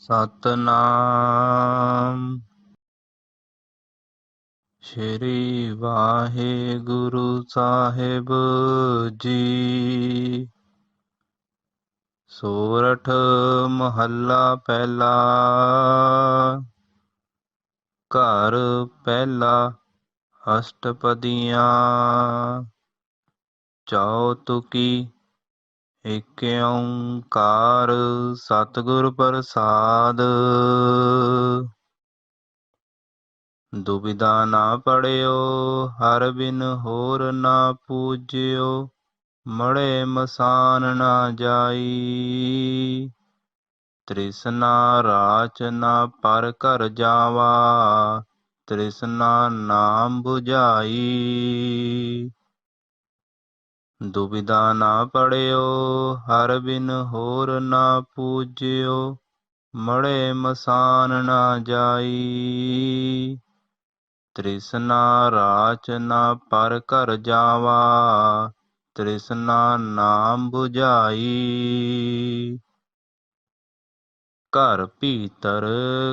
ਸਤਨਾਮ। ਸ਼੍ਰੀ ਵਾਹਿਗੁਰੂ ਸਾਹਿਬ ਜੀ। ਸੋਰਠ ਮਹੱਲਾ ਪਹਿਲਾ। ਘਰ ਪਹਿਲਾ ਅਸ਼ਟਪਦੀਆਂ। ਚੌਤੁਕੀ ਏਕ ਓੰਕਾਰ ਸਤਿਗੁਰ ਪ੍ਰਸਾਦ। ਦੁਬਿਧਾ ਨਾ ਪੜਿਓ, ਹਰ ਬਿਨ ਹੋਰ ਨਾ ਪੂਜਿਓ ਮੜੇ ਮਸਾਨ ਨਾ ਜਾਈ। ਤ੍ਰਿਸ਼ਨਾ ਰਾਚ ਨਾ ਪਰ ਘਰ ਜਾਵਾ, ਤ੍ਰਿਸ਼ਨਾ ਨਾਮ 부ਝਾਈ ਦੁਬਿਧਾ ਨਾ ਪੜਿਓ, ਹਰ ਬਿਨ ਹੋਰ ਨਾ ਪੂਜਿਓ, ਮੜੇ ਮਸਾਨ ਨਾ ਜਾਈ। ਤ੍ਰਿਸ਼ਨਾ ਰਾਚ ਨਾ ਪਰ ਘਰ ਜਾਵਾ, ਤ੍ਰਿਸ਼ਨਾ ਨਾਮ 부ਝਾਈ ਘਰ ਭੀਤਰ,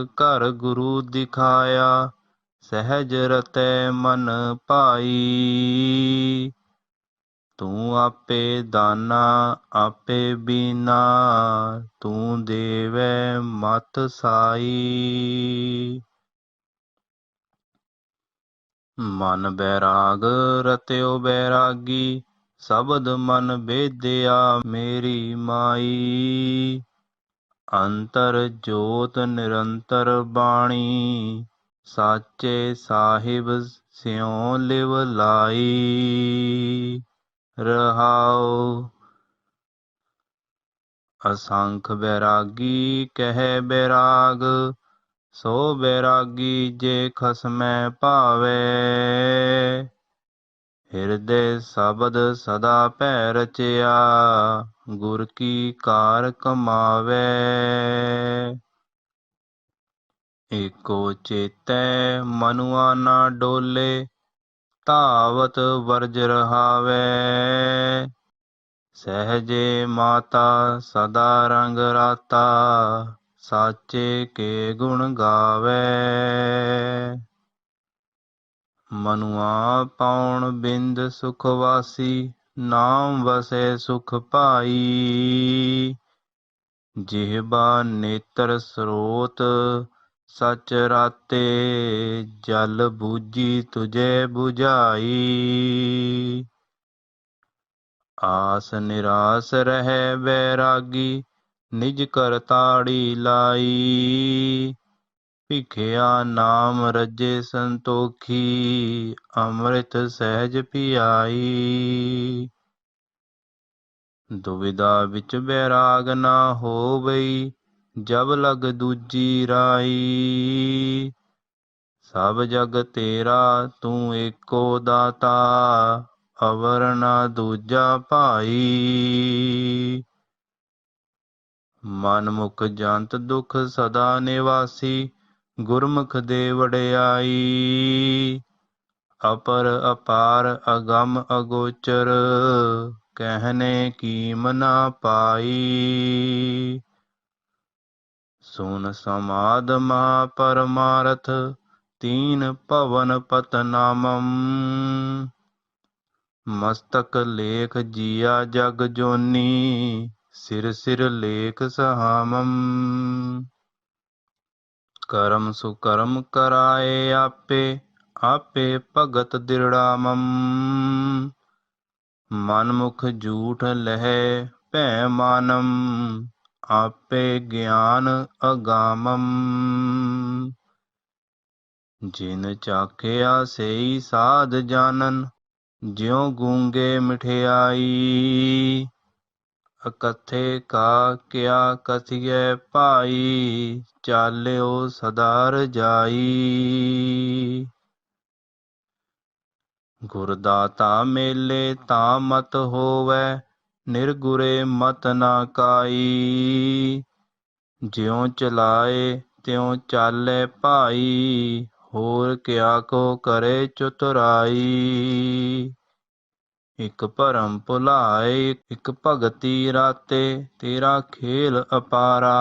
ਘਰ ਗੁਰੂ ਦਿਖਾਇਆ, ਸਹਿਜ ਰਤੈ ਮਨ ਪਾਈ ਤੂੰ ਆਪੇ ਦਾਨਾ, ਆਪੇ ਬੀਨਾ, ਤੂੰ ਦੇਵੈ ਮਤ ਸਾਈ। ਮਨ ਬੈਰਾਗ ਰਤਿਓ ਬੈਰਾਗੀ, ਸ਼ਬਦ ਮਨ ਬੇਦਿਆ ਮੇਰੀ ਮਾਈ। ਅੰਤਰ ਜੋਤ ਨਿਰੰਤਰ ਬਾਣੀ, ਸਾਚੇ ਸਾਹਿਬ ਸਿਉ ਲਿਵ ਲਾਈ। ਰਹਾਉ। ਅਸੰਖ ਬੈਰਾਗੀ, ਕਹਿ ਬੈਰਾਗ, ਸੋ ਬੈਰਾਗੀ ਜੇ ਖਸਮੈ ਭਾਵੇ। ਹਿਰਦੇ ਸ਼ਬਦ ਸਦਾ ਭੈ ਰਚਿਆ, ਗੁਰ ਕੀ ਕਾਰ ਕਮਾਵੇ। ਏਕੋ ਚੇਤੈ ਮਨੁਆ ਨਾ ਡੋਲੇ ਧਾਵਤ ਵਰਜ ਰਹਾਵੇ। ਸਹਜੇ ਮਾਤਾ ਸਦਾ ਰੰਗ ਰਾਤਾ, ਸਾਚੇ ਕੇ ਗੁਣ ਗਾਵੇ। ਮਨੁਆ ਪਾਉਣ ਬਿੰਦ ਸੁਖ ਵਾਸੀ, ਨਾਮ ਵਸੇ ਸੁਖ ਭਾਈ। ਜਿਹਬਾ ਨੇਤਰ ਸਰੋਤ ਸਚ ਰਾਤੇ ਜਲ ਬੂਜੀ ਤੁਝੇ 부ਝਾਈ ਆਸ ਨਿਰਾਸ ਰਹਿ ਬੈਰਾਗੀ ਨਿਜ ਕਰ ਤਾੜੀ ਲਾਈ। ਭਿਖਿਆ ਨਾਮ ਰਜੇ ਸੰਤੋਖੀ, ਅੰਮ੍ਰਿਤ ਸਹਿਜ ਪਿਆਈ। ਦੁਵਿਧਾ ਵਿੱਚ ਬੈਰਾਗ ਨਾ ਹੋਵਈ ਜਬ ਲਗ ਦੂਜੀ ਰਾਈ, ਸਭ ਜਗ ਤੇਰਾ ਤੂੰ ਏਕੋ ਦਾਤਾ ਅਵਰ ਨਾ ਦੂਜਾ ਭਾਈ। ਮਨ ਮੁਖ ਜੰਤ ਦੁਖ ਸਦਾ ਨਿਵਾਸੀ, ਗੁਰਮੁਖ ਦੇ ਵਡਿਆਈ। ਅਪਰ ਅਪਾਰ ਅਗਮ ਅਗੋਚਰ, ਕਹਿਨੇ ਕੀਮ ਨਾ ਪਾਈ। ਸੁਨ ਸਮਾਦ ਮਹਾ ਪਰਮਾਰਥ, ਤੀਨ ਭਵਨ ਪਤਨਾਮੰ। ਮਸਤਕ ਲੇਖ ਜੀਆ ਜਗ ਜੋਨੀ, ਸਿਰ ਸਿਰ ਲੇਖ ਸਹਾਮੰ। ਕਰਮ ਸੁਕਰਮ ਕਰਾਏ ਆਪੇ ਆਪੇ ਭਗਤ ਦਿਰੜਾਮੰ। ਮਨ ਮੁਖ ਝੂਠ ਲਹਿ ਭੈ ਮਾਨੰ ਆਪੇ ਗਿਆਨ ਅਗਾਮੰ। ਜਿਨ ਚਾਖਿਆ ਸਈ ਸਾਧ ਜਾਣਨ ਜਿਉ ਗੂੰਗੇ ਮਠਿਆਈ। ਅਕਥੇ ਕਾ ਕਿਆ ਕਥਿਐ ਭਾਈ, ਚਾਲਿਓ ਸਦਾ ਰਜਾਈ ਗੁਰਦਾਤਾ ਮੇਲੇ ਤਾਂ ਮਤ ਹੋਵੈ ਨਿਰਗੁਰੇ ਮਤ ਨਾ ਕਾਈ। ਜਿਉ ਚਲਾਏ ਤਿਉ ਚਾਲੇ ਭਾਈ, ਹੋਰ ਕਿਆ ਕੋ ਕਰੇ ਚਤੁਰਾਈ। ਇਕ ਭਰਮ ਭੁਲਾਏ, ਇਕ ਭਗਤੀ ਰਾਤੇ, ਤੇਰਾ ਖੇਲ ਅਪਾਰਾ।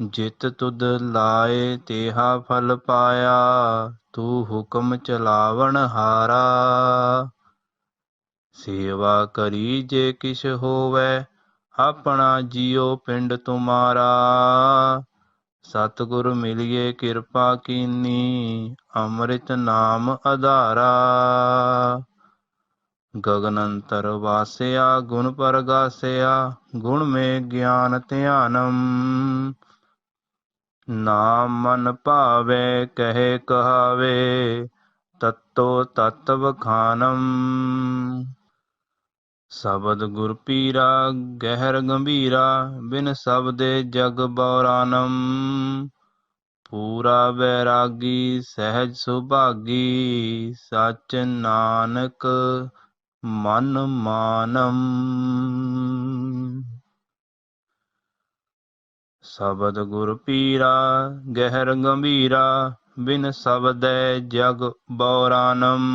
ਜਿਤ ਤੁਧ ਲਾਏ, ਤੇਹਾ ਫਲ ਪਾਇਆ, ਤੂੰ ਹੁਕਮ ਚਲਾਵਣ ਹਾਰਾ। ਸੇਵਾ ਕਰੀ ਜੇ ਕਿਛ ਹੋਵੇ, ਆਪਣਾ ਜੀਉ ਪਿੰਡ ਤੁਮਾਰਾ। ਸਤਿਗੁਰ ਮਿਲਿਏ ਕਿਰਪਾ ਕੀਨੀ, ਅੰਮ੍ਰਿਤ ਨਾਮ ਆਧਾਰਾ ਗਗਨ ਅੰਤਰ ਵਾਸਿਆ, ਗੁਣ ਪਰਗਾਸਿਆ, ਗੁਣ ਮੇ ਗਿਆਨ ਧਿਆਨਮ ਨਾਮ ਮਨ ਭਾਵੇ, ਕਹੇ ਕਹਾਵੇ, ਤਤੋ ਤਤ ਖਾਨਮ ਸ਼ਬਦ ਗੁਰ ਪੀਰਾ, ਗਹਿਰ ਗੰਭੀਰਾ, ਬਿਨ ਸ਼ਬਦੇ ਜਗ ਬੌਰਾਨਮ ਪੂਰਾ ਵੈਰਾਗੀ, ਸਹਿਜ ਸੁਭਾਗੀ, ਸਚ ਨਾਨਕ ਮਨ ਮਾਨਮ ਸ਼ਬਦ ਗੁਰ ਪੀਰਾ, ਗਹਿਰ ਗੰਭੀਰਾ, ਬਿਨ ਸ਼ਬਦੈ ਜਗ ਬੌਰਾਨਮ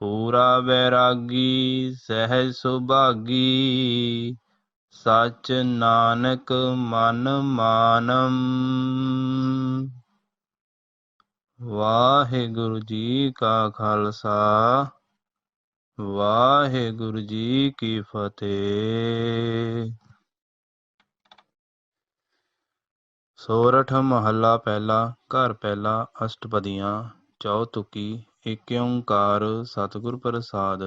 ਪੂਰਾ ਬੈਰਾਗੀ ਸਹਿਜ ਸੁਭਾਗੀ ਸਚ ਨਾਨਕ ਮਨ ਮਾਨਮ ਵਾਹਿਗੁਰੂ ਜੀ ਕਾ ਖਾਲਸਾ ਵਾਹਿਗੁਰੂ ਜੀ ਕੀ ਫਤਿਹ ਸੋਰਠ ਮਹੱਲਾ ਪਹਿਲਾ ਘਰ ਪਹਿਲਾ ਅਸ਼ਟਪਦੀਆਂ ਚੌਤੁਕੀ ਏਕ ਸਤਿਗੁਰ ਪ੍ਰਸਾਦ,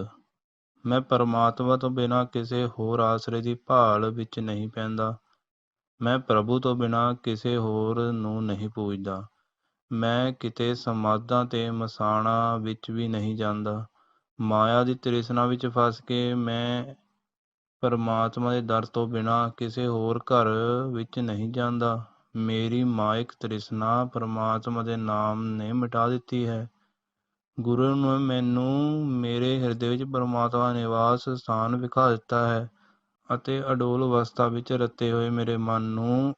ਮੈਂ ਪਰਮਾਤਮਾ ਤੋਂ ਬਿਨਾਂ ਕਿਸੇ ਹੋਰ ਆਸਰੇ ਦੀ ਭਾਲ ਵਿੱਚ ਨਹੀਂ ਪੈਂਦਾ। ਮੈਂ ਪ੍ਰਭੂ ਤੋਂ ਬਿਨਾਂ ਕਿਸੇ ਹੋਰ ਨੂੰ ਨਹੀਂ ਪੂਜਦਾ। ਮੈਂ ਕਿਤੇ ਸਮਾਧਾਂ ਤੇ ਮਸਾਣਾ ਵਿੱਚ ਵੀ ਨਹੀਂ ਜਾਂਦਾ। ਮਾਇਆ ਦੀ ਤ੍ਰਿਸ਼ਨਾ ਵਿੱਚ ਫਸ ਕੇ ਮੈਂ ਪਰਮਾਤਮਾ ਦੇ ਦਰ ਤੋਂ ਬਿਨਾਂ ਕਿਸੇ ਹੋਰ ਘਰ ਵਿੱਚ ਨਹੀਂ ਜਾਂਦਾ। ਮੇਰੀ ਮਾਇਕ ਤ੍ਰਿਸ਼ਨਾ ਪਰਮਾਤਮਾ ਦੇ ਨਾਮ ਨੇ ਮਿਟਾ ਦਿੱਤੀ ਹੈ। ਗੁਰੂ ਨੇ ਮੈਨੂੰ ਮੇਰੇ ਹਿਰਦੇ ਵਿੱਚ ਪਰਮਾਤਮਾ ਨਿਵਾਸ ਸਥਾਨ ਵਿਖਾ ਦਿੱਤਾ ਹੈ ਅਤੇ ਅਡੋਲ ਅਵਸਥਾ ਵਿੱਚ ਰਤੇ ਹੋਏ ਮੇਰੇ ਮਨ ਨੂੰ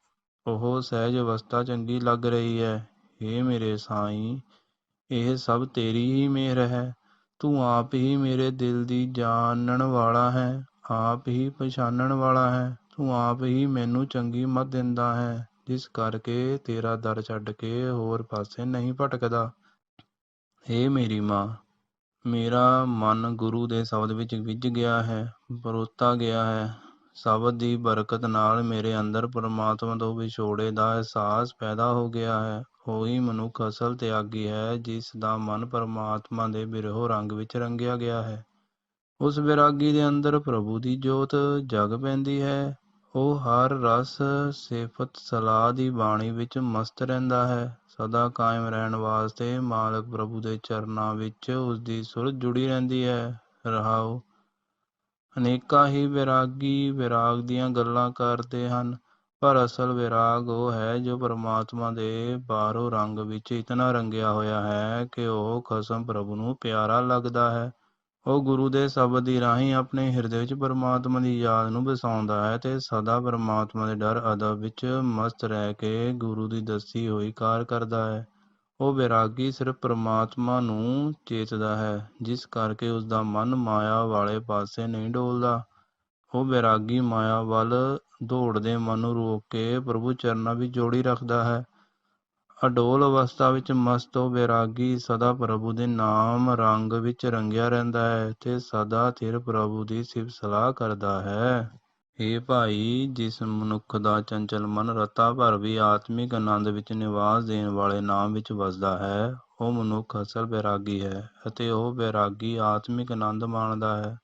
ਉਹ ਸਹਿਜ ਅਵਸਥਾ ਚੰਗੀ ਲੱਗ ਰਹੀ ਹੈ। हे ਮੇਰੇ ਸਾਈਂ, ਇਹ ਸਭ ਤੇਰੀ ਹੀ ਮਿਹਰ ਹੈ। ਤੂੰ ਆਪ ਹੀ ਮੇਰੇ ਦਿਲ ਦੀ ਜਾਣਨ ਵਾਲਾ ਹੈ, ਆਪ ਹੀ ਪਛਾਣਨ ਵਾਲਾ ਹੈ। ਤੂੰ ਆਪ ਹੀ ਮੈਨੂੰ ਚੰਗੀ ਮਤ ਦਿੰਦਾ ਹੈ, ਜਿਸ ਕਰਕੇ ਤੇਰਾ ਦਰ ਛੱਡ ਕੇ ਹੋਰ ਪਾਸੇ ਨਹੀਂ ਭਟਕਦਾ। ਹੇ ਮੇਰੀ ਮਾਂ, ਮੇਰਾ ਮਨ ਗੁਰੂ ਦੇ ਸ਼ਬਦ ਵਿੱਚ ਵਿਝ ਗਿਆ ਹੈ, ਪਰੋਤਾ ਗਿਆ ਹੈ। ਸ਼ਬਦ ਦੀ ਬਰਕਤ ਨਾਲ ਮੇਰੇ ਅੰਦਰ ਪਰਮਾਤਮਾ ਤੋਂ ਵਿਛੋੜੇ ਦਾ ਅਹਿਸਾਸ ਪੈਦਾ ਹੋ ਗਿਆ ਹੈ। ਉਹੀ ਮਨੁੱਖ ਅਸਲ ਤਿਆਗੀ ਹੈ, ਜਿਸ ਦਾ ਮਨ ਪਰਮਾਤਮਾ ਦੇ ਬਿਰਹੋ ਰੰਗ ਵਿੱਚ ਰੰਗਿਆ ਗਿਆ ਹੈ। ਉਸ ਵਿਰਾਗੀ ਦੇ ਅੰਦਰ ਪ੍ਰਭੂ ਦੀ ਜੋਤ ਜਗ ਪੈਂਦੀ ਹੈ। ਉਹ ਹਰ ਰਸ, ਸਿਫਤ ਸਲਾਹ ਦੀ ਬਾਣੀ ਵਿੱਚ ਮਸਤ ਰਹਿੰਦਾ ਹੈ। ਸਦਾ ਕਾਇਮ ਰਹਿਣ ਵਾਸਤੇ ਮਾਲਕ ਪ੍ਰਭੂ ਦੇ ਚਰਨਾਂ ਵਿੱਚ ਉਸ ਦੀ ਸੁਰਤ ਜੁੜੀ ਰਹਿੰਦੀ ਹੈ। ਰਹਾਉ ਅਨੇਕਾਂ ਹੀ ਵਿਰਾਗੀ ਵਿਰਾਗ ਦੀਆਂ ਗੱਲਾਂ ਕਰਦੇ ਹਨ, ਪਰ ਅਸਲ ਵਿਰਾਗ ਉਹ ਹੈ ਜੋ ਪਰਮਾਤਮਾ ਦੇ ਬਾਹਰੋਂ ਰੰਗ ਵਿੱਚ ਇਤਨਾ ਰੰਗਿਆ ਹੋਇਆ ਹੈ ਕਿ ਉਹ ਖਸਮ ਪ੍ਰਭੂ ਨੂੰ ਪਿਆਰਾ ਲੱਗਦਾ ਹੈ। ਉਹ ਗੁਰੂ ਦੇ ਸ਼ਬਦ ਦੀ ਰਾਹੀਂ ਆਪਣੇ ਹਿਰਦੇ ਵਿੱਚ ਪਰਮਾਤਮਾ ਦੀ ਯਾਦ ਨੂੰ ਵਸਾਉਂਦਾ ਹੈ ਤੇ ਸਦਾ ਪਰਮਾਤਮਾ ਦੇ ਡਰ, ਅਦਬ ਵਿੱਚ ਮਸਤ ਰਹਿ ਕੇ ਗੁਰੂ ਦੀ ਦੱਸੀ ਹੋਈ ਕਾਰ ਕਰਦਾ ਹੈ। ਉਹ ਵਿਰਾਗੀ ਸਿਰਫ ਪਰਮਾਤਮਾ ਨੂੰ ਚੇਤਦਾ ਹੈ, ਜਿਸ ਕਰਕੇ ਉਸ ਦਾ ਮਨ ਮਾਇਆ ਵਾਲੇ ਪਾਸੇ ਨਹੀਂ ਡੋਲਦਾ। ਉਹ ਵਿਰਾਗੀ ਮਾਇਆ ਵੱਲ ਦੌੜਦੇ ਮਨ ਨੂੰ ਰੋਕ ਕੇ ਪ੍ਰਭੂ ਚਰਨਾਂ ਵਿੱਚ ਜੋੜੀ ਰੱਖਦਾ ਹੈ। ਅਡੋਲ ਅਵਸਥਾ ਵਿੱਚ ਮਸਤ ਹੋ ਵਿਰਾਗੀ ਸਦਾ ਪ੍ਰਭੂ ਦੇ ਨਾਮ ਰੰਗ ਵਿੱਚ ਰੰਗਿਆ ਰਹਿੰਦਾ ਹੈ ਤੇ ਸਦਾ ਥਿਰ ਪ੍ਰਭੂ ਦੀ ਸਿਫਤ ਸਲਾਹ ਕਰਦਾ ਹੈ। ਇਹ ਭਾਈ, ਜਿਸ ਮਨੁੱਖ ਦਾ ਚੰਚਲ ਮਨ ਰਤਾ ਭਰ ਵੀ ਆਤਮਿਕ ਆਨੰਦ ਵਿੱਚ ਨਿਵਾਸ ਦੇਣ ਵਾਲੇ ਨਾਮ ਵਿੱਚ ਵਸਦਾ ਹੈ, ਉਹ ਮਨੁੱਖ ਅਸਲ ਬੈਰਾਗੀ ਹੈ ਅਤੇ ਉਹ ਬੈਰਾਗੀ ਆਤਮਿਕ ਆਨੰਦ ਮਾਣਦਾ ਹੈ।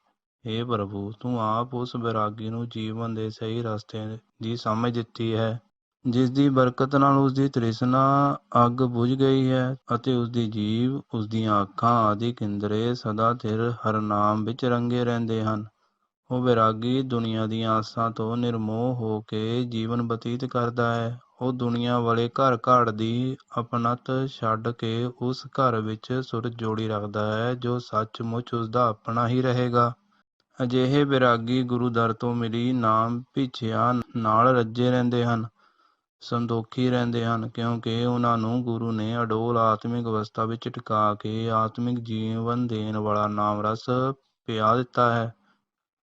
हे ਪ੍ਰਭੂ, ਤੂੰ ਆਪ ਉਸ ਬੈਰਾਗੀ ਨੂੰ ਜੀਵਨ ਦੇ ਸਹੀ ਰਸਤੇ ਦੀ ਸਮਝ ਦਿੱਤੀ ਹੈ। ਜਿਸਦੀ ਬਰਕਤ ਨਾਲ ਉਸਦੀ ਤ੍ਰਿਸ਼ਨਾ ਅੱਗ ਬੁਝ ਗਈ ਹੈ ਅਤੇ ਉਸਦੀ ਜੀਵ ਉਸ ਦੀਆਂ ਅੱਖਾਂ ਆਦਿ ਕਿੰਦਰੇ ਸਦਾ ਥਿਰ ਹਰਨਾਮ ਵਿੱਚ ਰੰਗੇ ਰਹਿੰਦੇ ਹਨ। ਉਹ ਵਿਰਾਗੀ ਦੁਨੀਆ ਦੀਆਂ ਆਸਾਂ ਤੋਂ ਨਿਰਮੋਹ ਹੋ ਕੇ ਜੀਵਨ ਬਤੀਤ ਕਰਦਾ ਹੈ। ਉਹ ਦੁਨੀਆ ਵਾਲੇ ਘਰ ਘਾੜ ਦੀ ਅਪਨਤ ਛੱਡ ਕੇ ਉਸ ਘਰ ਵਿੱਚ ਸੁਰ ਜੋੜੀ ਰੱਖਦਾ ਹੈ ਜੋ ਸੱਚਮੁੱਚ ਉਸਦਾ ਆਪਣਾ ਹੀ ਰਹੇਗਾ। ਅਜਿਹੇ ਵਿਰਾਗੀ ਗੁਰੂ ਦਰ ਤੋਂ ਮਿਲੀ ਨਾਮ ਭਿਛਿਆ ਨਾਲ ਰੱਜੇ ਰਹਿੰਦੇ ਹਨ। ਸੰਦੋਖੀ ਰਹਿੰਦੇ ਹਨ ਕਿਉਂਕਿ ਉਹਨਾਂ ਨੂੰ ਗੁਰੂ ਨੇ ਅਡੋਲ ਆਤਮਿਕ ਅਵਸਥਾ ਵਿੱਚ ਟਿਕਾ ਕੇ ਆਤਮਿਕ ਜੀਵਨ ਦੇਣ ਵਾਲਾ ਨਾਮ ਰਸ ਪਿਆ ਦਿੱਤਾ ਹੈ।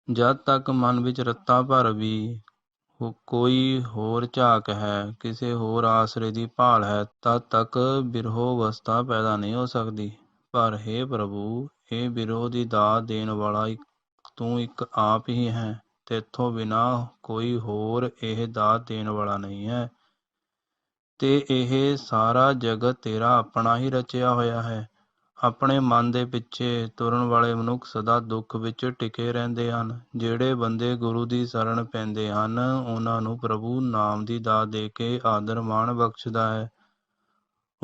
ਜਦ ਤੱਕ ਮਨ ਵਿੱਚ ਰੱਤਾ ਭਰ ਵੀ ਕੋਈ ਹੋਰ ਝਾਕ ਹੈ, ਕਿਸੇ ਹੋਰ ਆਸਰੇ ਦੀ ਭਾਲ ਹੈ, ਤਦ ਤੱਕ ਬਿਰਹੋ ਅਵਸਥਾ ਪੈਦਾ ਨਹੀਂ ਹੋ ਸਕਦੀ। ਪਰ हे ਪ੍ਰਭੂ ਇਹ ਬਿਰਹੋ ਦੀ ਦਾਤ ਦੇਣ ਵਾਲਾ ਇੱਕ, ਤੂੰ ਇੱਕ ਆਪ ਹੀ ਹੈ, ਤੇਥੋਂ ਬਿਨਾਂ ਕੋਈ ਹੋਰ ਇਹ ਦਾਤ ਦੇਣ ਵਾਲਾ ਨਹੀਂ ਹੈ। ਤੇ ਇਹ ਸਾਰਾ ਜਗਤ ਤੇਰਾ ਆਪਣਾ ਹੀ ਰਚਿਆ ਹੋਇਆ ਹੈ। ਆਪਣੇ ਮਨ ਦੇ ਪਿੱਛੇ ਤੁਰਨ ਵਾਲੇ ਮਨੁੱਖ ਸਦਾ ਦੁੱਖ ਵਿੱਚ ਟਿਕੇ ਰਹਿੰਦੇ ਹਨ। ਜਿਹੜੇ ਬੰਦੇ ਗੁਰੂ ਦੀ ਸਰਨ ਪੈਂਦੇ ਹਨ, ਉਹਨਾਂ ਨੂੰ ਪ੍ਰਭੂ ਨਾਮ ਦੀ ਦਾਤ ਦੇ ਕੇ ਆਦਰ ਮਾਣ ਬਖਸ਼ਦਾ ਹੈ।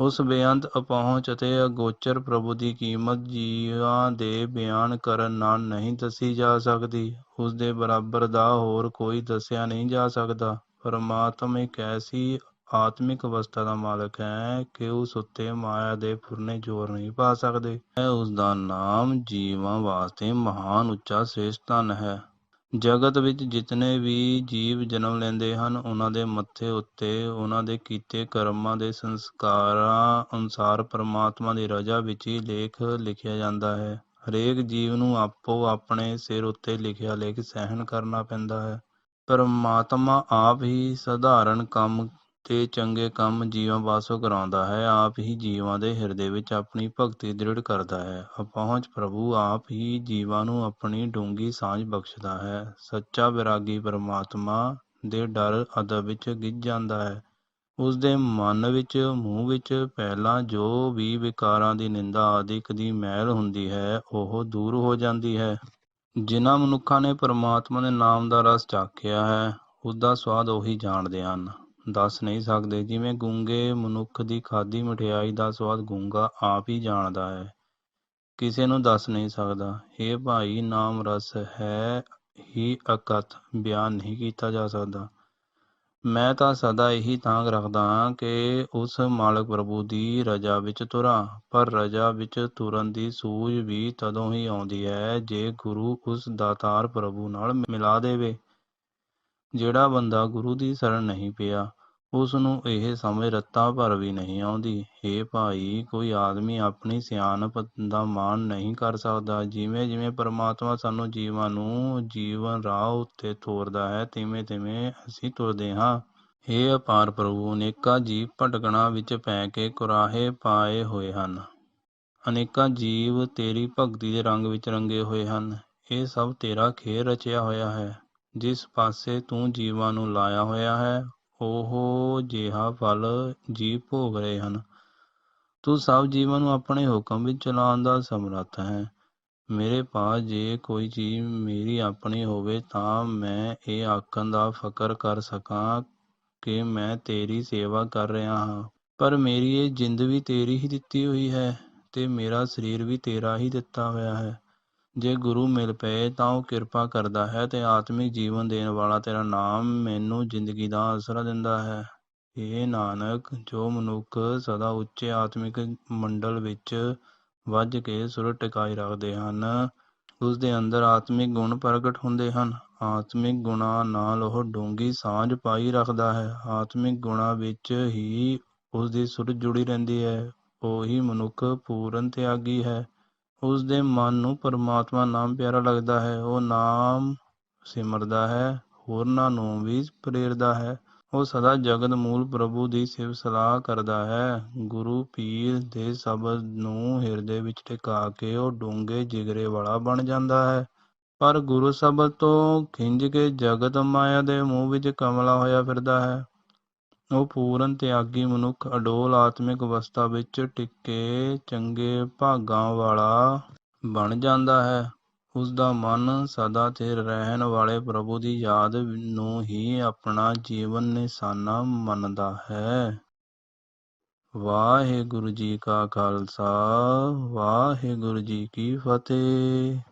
ਉਸ ਬੇਅੰਤ ਅਪਹੁੰਚ ਅਤੇ ਅਗੋਚਰ ਪ੍ਰਭੂ ਦੀ ਕੀਮਤ ਜੀਵਾਂ ਦੇ ਬਿਆਨ ਕਰਨ ਨਾਲ ਨਹੀਂ ਦੱਸੀ ਜਾ ਸਕਦੀ। ਉਸ ਦੇ ਬਰਾਬਰ ਦਾ ਹੋਰ ਕੋਈ ਦੱਸਿਆ ਨਹੀਂ ਜਾ ਸਕਦਾ। ਪਰਮਾਤਮਾ ਇੱਕ ਐਸੀ ਆਤਮਿਕ ਅਵਸਥਾ ਦਾ ਮਾਲਕ ਹੈ ਕਿ ਉਸ ਉੱਤੇ ਮਾਇਆ ਦੇ ਫੁਰਨੇ ਜ਼ੋਰ ਨਹੀਂ ਪਾ ਸਕਦੇ। ਉਸ ਦਾ ਨਾਮ ਜੀਵਾਂ ਵਾਸਤੇ ਮਹਾਨ ਉੱਚਾ ਸ੍ਰੇਸ਼ਟ ਧਨ ਹੈ। ਜਗਤ ਵਿੱਚ ਜਿਤਨੇ ਵੀ ਜੀਵ ਜਨਮ ਲੈਂਦੇ ਹਨ, ਉਹਨਾਂ ਦੇ ਮੱਥੇ ਉੱਤੇ ਉਹਨਾਂ ਦੇ ਕੀਤੇ ਕਰਮਾਂ ਦੇ ਸੰਸਕਾਰਾਂ ਅਨੁਸਾਰ ਪਰਮਾਤਮਾ ਦੀ ਰਜ਼ਾ ਵਿੱਚ ਹੀ ਲੇਖ ਲਿਖਿਆ ਜਾਂਦਾ ਹੈ। ਹਰੇਕ ਜੀਵ ਨੂੰ ਆਪੋ ਆਪਣੇ ਸਿਰ ਉੱਤੇ ਲਿਖਿਆ ਲੇਖ ਸਹਿਣ ਕਰਨਾ ਪੈਂਦਾ ਹੈ। ਪਰਮਾਤਮਾ ਆਪ ਹੀ ਸਧਾਰਨ ਕੰਮ ਤੇ ਚੰਗੇ ਕੰਮ ਜੀਵਾਂ ਪਾਸੋਂ ਕਰਾਉਂਦਾ ਹੈ, ਆਪ ਹੀ ਜੀਵਾਂ ਦੇ ਹਿਰਦੇ ਵਿੱਚ ਆਪਣੀ ਭਗਤੀ ਦ੍ਰਿੜ ਕਰਦਾ ਹੈ। ਅਪਹੁੰਚ ਪ੍ਰਭੂ ਆਪ ਹੀ ਜੀਵਾਂ ਨੂੰ ਆਪਣੀ ਡੂੰਘੀ ਸਾਂਝ ਬਖਸ਼ਦਾ ਹੈ। ਸੱਚਾ ਵਿਰਾਗੀ ਪਰਮਾਤਮਾ ਦੇ ਡਰ ਅਦਬ ਵਿੱਚ ਗਿੱਝ ਜਾਂਦਾ ਹੈ। ਉਸ ਦੇ ਮਨ ਵਿੱਚ, ਮੂੰਹ ਵਿੱਚ ਪਹਿਲਾਂ ਜੋ ਵੀ ਵਿਕਾਰਾਂ ਦੀ ਨਿੰਦਾ ਆਦਿਕ ਦੀ ਮੈਲ ਹੁੰਦੀ ਹੈ, ਉਹ ਦੂਰ ਹੋ ਜਾਂਦੀ ਹੈ। ਜਿਨ੍ਹਾਂ ਮਨੁੱਖਾਂ ਨੇ ਪਰਮਾਤਮਾ ਦੇ ਨਾਮ ਦਾ ਰਸ ਚਾਖਿਆ ਹੈ, ਉਸਦਾ ਸਵਾਦ ਉਹੀ ਜਾਣਦੇ ਹਨ। ਦੱਸ ਨਹੀਂ ਸਕਦੇ। ਜਿਵੇਂ ਗੂੰਗੇ ਮਨੁੱਖ ਦੀ ਖਾਧੀ ਮਠਿਆਈ ਦਾ ਸਵਾਦ ਗੂੰਗਾ ਆਪ ਹੀ ਜਾਣਦਾ ਹੈ। ਕਿਸੇ ਨੂੰ ਦੱਸ ਨਹੀਂ ਸਕਦਾ। ਇਹ ਭਾਈ, ਨਾਮ ਰਸ ਹੈ ਹੀ ਅਕਥ। ਬਿਆਨ ਨਹੀਂ ਕੀਤਾ ਜਾ ਸਕਦਾ। ਮੈਂ ਤਾਂ ਸਦਾ ਇਹੀ ਤਾਂਗ ਰੱਖਦਾ ਹਾਂ ਕਿ ਉਸ ਮਾਲਕ ਪ੍ਰਭੂ ਦੀ ਰਜਾ ਵਿੱਚ ਤੁਰਾਂ। ਪਰ ਰਜਾ ਵਿੱਚ ਤੁਰਨ ਦੀ ਸੂਝ ਵੀ ਤਦੋਂ ਹੀ ਆਉਂਦੀ ਹੈ ਜੇ ਗੁਰੂ ਉਸ ਦਾਤਾਰ ਪ੍ਰਭੂ ਨਾਲ ਮਿਲਾ ਦੇਵੇ। ਜਿਹੜਾ ਬੰਦਾ ਗੁਰੂ ਦੀ ਸ਼ਰਨ ਨਹੀਂ ਪਿਆ ਉਸ ਨੂੰ ਇਹ ਸਮਝ ਰੱਤਾਂ ਭਰ ਵੀ ਨਹੀਂ ਆਉਂਦੀ। ਇਹ ਭਾਈ, ਕੋਈ ਆਦਮੀ ਆਪਣੀ ਸਿਆਣਪ ਦਾ ਮਾਣ ਨਹੀਂ ਕਰ ਸਕਦਾ। ਜਿਵੇਂ ਜਿਵੇਂ ਪਰਮਾਤਮਾ ਸਾਨੂੰ ਜੀਵਾਂ ਨੂੰ ਜੀਵਨ ਰਾਹ ਉੱਤੇ ਤੋਰਦਾ ਹੈ, ਤਿਵੇਂ ਤਿਵੇਂ ਅਸੀਂ ਤੁਰਦੇ ਹਾਂ। हे ਅਪਾਰ ਪ੍ਰਭੂ, ਅਨੇਕਾਂ ਜੀਵ ਭਟਕਣਾ ਵਿੱਚ ਪੈ ਕੇ ਕੁਰਾਹੇ ਪਾਏ ਹੋਏ ਹਨ। ਅਨੇਕਾਂ ਜੀਵ ਤੇਰੀ ਭਗਤੀ ਦੇ ਰੰਗ ਵਿੱਚ ਰੰਗੇ ਹੋਏ ਹਨ। ਇਹ ਸਭ ਤੇਰਾ ਖੇਰ ਰਚਿਆ ਹੋਇਆ ਹੈ। ਜਿਸ ਪਾਸੇ ਤੂੰ ਜੀਵਾਂ ਨੂੰ ਲਾਇਆ ਹੋਇਆ ਹੈ, ਉਹ ਜਿਹਾ ਫਲ ਜੀਵ ਭੋਗ ਰਹੇ ਹਨ। ਤੂੰ ਸਭ ਜੀਵਾਂ ਨੂੰ ਆਪਣੇ ਹੁਕਮ ਵਿੱਚ ਚਲਾਉਣ ਦਾ ਸਮਰੱਥ ਹੈ। ਮੇਰੇ ਪਾਸ ਜੇ ਕੋਈ ਚੀਜ਼ ਮੇਰੀ ਆਪਣੀ ਹੋਵੇ ਤਾਂ ਮੈਂ ਇਹ ਆਖਣ ਦਾ ਫਕਰ ਕਰ ਸਕਾਂ ਕਿ ਮੈਂ ਤੇਰੀ ਸੇਵਾ ਕਰ ਰਿਹਾ ਹਾਂ। ਪਰ ਮੇਰੀ ਇਹ ਜਿੰਦ ਵੀ ਤੇਰੀ ਹੀ ਦਿੱਤੀ ਹੋਈ ਹੈ ਤੇ ਮੇਰਾ ਸਰੀਰ ਵੀ ਤੇਰਾ ਹੀ ਦਿੱਤਾ ਹੋਇਆ ਹੈ। ਜੇ ਗੁਰੂ ਮਿਲ ਪਏ ਤਾਂ ਉਹ ਕਿਰਪਾ ਕਰਦਾ ਹੈ ਤੇ ਆਤਮਿਕ ਜੀਵਨ ਦੇਣ ਵਾਲਾ ਤੇਰਾ ਨਾਮ ਮੈਨੂੰ ਜ਼ਿੰਦਗੀ ਦਾ ਆਸਰਾ ਦਿੰਦਾ ਹੈ। ਇਹ ਨਾਨਕ, ਜੋ ਮਨੁੱਖ ਸਦਾ ਉੱਚੇ ਆਤਮਿਕ ਮੰਡਲ ਵਿੱਚ ਵੱਜ ਕੇ ਸੁਰ ਟਿਕਾਈ ਰੱਖਦੇ ਹਨ ਉਸ ਦੇ ਅੰਦਰ ਆਤਮਿਕ ਗੁਣ ਪ੍ਰਗਟ ਹੁੰਦੇ ਹਨ। ਆਤਮਿਕ ਗੁਣਾਂ ਨਾਲ ਉਹ ਡੂੰਘੀ ਸਾਂਝ ਪਾਈ ਰੱਖਦਾ ਹੈ। ਆਤਮਿਕ ਗੁਣਾਂ ਵਿੱਚ ਹੀ ਉਸ ਦੀ ਸੁਰ ਜੁੜੀ ਰਹਿੰਦੀ ਹੈ। ਉਹੀ ਮਨੁੱਖ ਪੂਰਨ ਤਿਆਗੀ ਹੈ। ਉਸ ਦੇ ਮਨ ਨੂੰ ਪਰਮਾਤਮਾ ਨਾਮ ਪਿਆਰਾ ਲੱਗਦਾ ਹੈ। ਉਹ ਨਾਮ ਸਿਮਰਦਾ ਹੈ, ਹੋਰਨਾਂ ਨੂੰ ਵੀ ਪ੍ਰੇਰਦਾ ਹੈ। ਉਹ ਸਦਾ ਜਗਤ ਮੂਲ ਪ੍ਰਭੂ ਦੀ ਸਿਫਤ ਸਲਾਹ ਕਰਦਾ ਹੈ। ਗੁਰੂ ਪੀਰ ਦੇ ਸ਼ਬਦ ਨੂੰ ਹਿਰਦੇ ਵਿੱਚ ਟਿਕਾ ਕੇ ਉਹ ਡੂੰਘੇ ਜਿਗਰੇ ਵਾਲਾ ਬਣ ਜਾਂਦਾ ਹੈ। ਪਰ ਗੁਰੂ ਸ਼ਬਦ ਤੋਂ ਖਿੰਝ ਕੇ ਜਗਤ ਮਾਇਆ ਦੇ ਮੂੰਹ ਵਿੱਚ ਕਮਲਾ ਹੋਇਆ ਫਿਰਦਾ ਹੈ। ਉਹ ਪੂਰਨ ਤਿਆਗੀ ਮਨੁੱਖ ਅਡੋਲ ਆਤਮਿਕ ਅਵਸਥਾ ਵਿੱਚ ਟਿਕੇ ਚੰਗੇ ਭਾਗਾਂ ਵਾਲਾ ਬਣ ਜਾਂਦਾ ਹੈ। ਉਸ ਦਾ ਮਨ ਸਦਾ ਤੇ ਰਹਿਣ ਵਾਲੇ ਪ੍ਰਭੂ ਦੀ ਯਾਦ ਨੂੰ ਹੀ ਆਪਣਾ ਜੀਵਨ ਨਿਸ਼ਾਨਾ ਮੰਨਦਾ ਹੈ। ਵਾਹਿਗੁਰੂ ਜੀ ਕਾ ਖਾਲਸਾ, ਵਾਹਿਗੁਰੂ ਜੀ ਕੀ ਫਤਿਹ।